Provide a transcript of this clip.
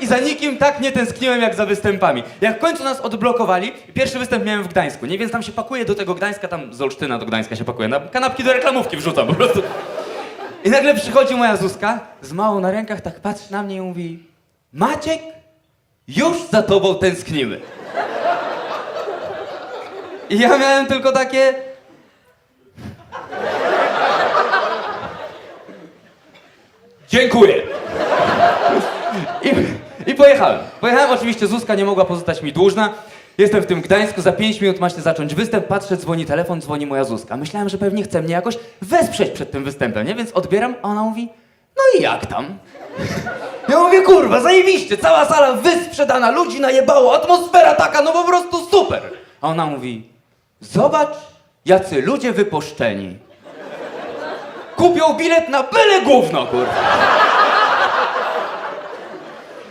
i za nikim tak nie tęskniłem jak za występami. Jak w końcu nas odblokowali, pierwszy występ miałem w Gdańsku, nie? Więc tam się pakuje do tego Gdańska, tam z Olsztyna do Gdańska się pakuje, na kanapki do reklamówki wrzucam po prostu. I nagle przychodzi moja Zuzka, z małą na rękach, tak patrzy na mnie i mówi Maciek, już za tobą tęsknimy. I ja miałem tylko takie... Dziękuję. I, I pojechałem. Pojechałem, oczywiście Zuzka nie mogła pozostać mi dłużna. Jestem w tym Gdańsku, za 5 minut ma się zacząć występ, patrzę, dzwoni telefon, dzwoni moja Zuzka. Myślałem, że pewnie chce mnie jakoś wesprzeć przed tym występem, nie? Więc odbieram, a ona mówi, no i jak tam? Ja mówię, kurwa, zajebiście, cała sala wysprzedana, ludzi najebało, atmosfera taka, no po prostu super. A ona mówi, zobacz, jacy ludzie wypuszczeni. Kupią bilet na byle gówno, kurwa.